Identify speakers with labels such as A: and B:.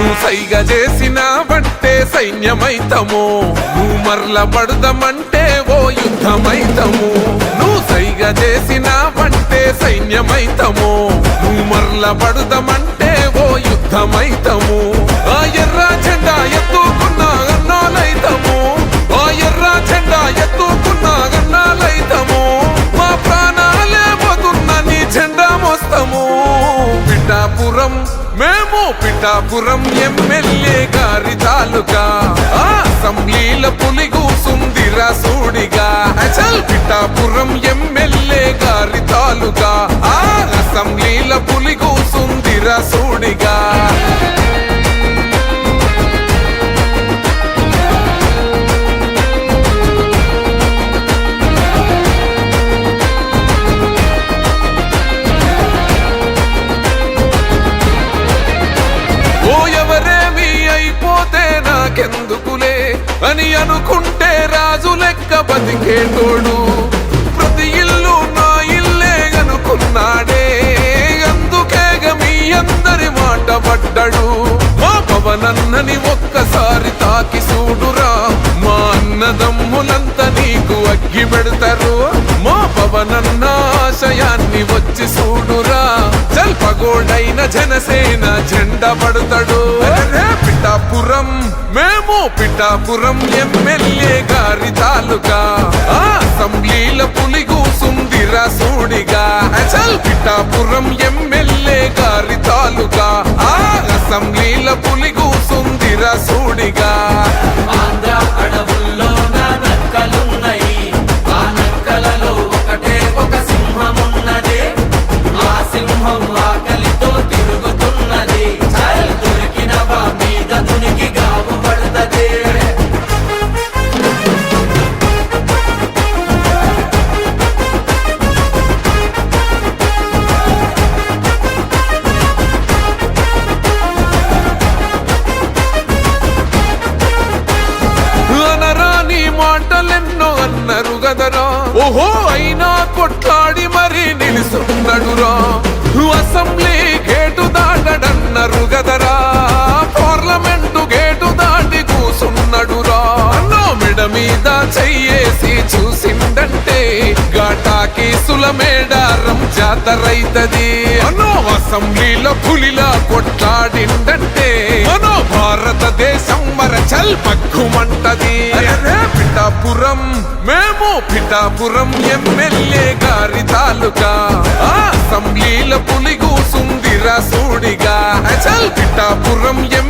A: నువ్వు సైగ పట్టే సైన్యమైతము. నువ్వు మరల పడదమంటే ఓ యుద్ధమైతము. నువ్వు సైగ పట్టే సైన్యమైతము. నువ్వు మరల పడదమంటే ఓ యుద్ధమైతము. ఆ ఎర్ర పిఠాపురం మేము పిఠాపురం ఎమ్మెల్యే గారి తాలూకా. అసెంబ్లీల పులి కూసుందిరా సూడిగా. అచల్ పిఠాపురం ఎమ్మెల్యే గారి తాలూకా. అసెంబ్లీల పులి కూసుందిరా సూడిగా. అయిపోతే నాకెందుకులే అని అనుకుంటే రాజు లెక్క బతికేటోడు. ప్రతి ఇల్లు నా ఇల్లే అనుకున్నాడే. అందుకేగ మీ అందరి మాట పడ్డాడు. మా పవనన్నని ఒక్కసారి తాకి చూడురా. మా అన్నదమ్ములంతా నీకు అగ్గి పెడతారు. మా పవనన్న ఆశయాన్ని వచ్చి చూడురా. జల్పగోడైన జనసేన జెండా పడతాడు. అరే పిఠాపురం. మేము పిఠాపురం ఎమ్మెల్యే గారి తాలూకా. ఆ అసెంబ్లీల పులి కూసుందిరా సూడిగా. అచల్ పిఠాపురం ఎమ్మెల్యే గారి తాలూకా. ఆ అసెంబ్లీల పులి కూసుందిరా సూడిగా.
B: ఆంధ్ర
A: అడవుల్లో మాటలెన్నో అన్నారు గదరా ఓహో అయినా కొట్లాడి మరి నిలుసున్నాడురా అసెంబ్లీ గేటు దాటడన్నారు గదరా పార్లమెంటు గేటు దాటి కూసున్నాడురా. అన్నో మెడ మీద చెయ్యేసి చూసిందంటే గాటాకి సులమేడారం జాతరైతది. అనో అసెంబ్లీలో పులిలా కొట్లాడిందంటే మనో భారతదేశం మరచల్ పక్కుమంటది అరే పిఠాపురం మేము పిఠాపురం ఎమ్మెల్యే గారి తాలూకా. అసెంబ్లీల పులిగూసుందిరా సూడిగా. అచల్ పిఠాపురం ఎం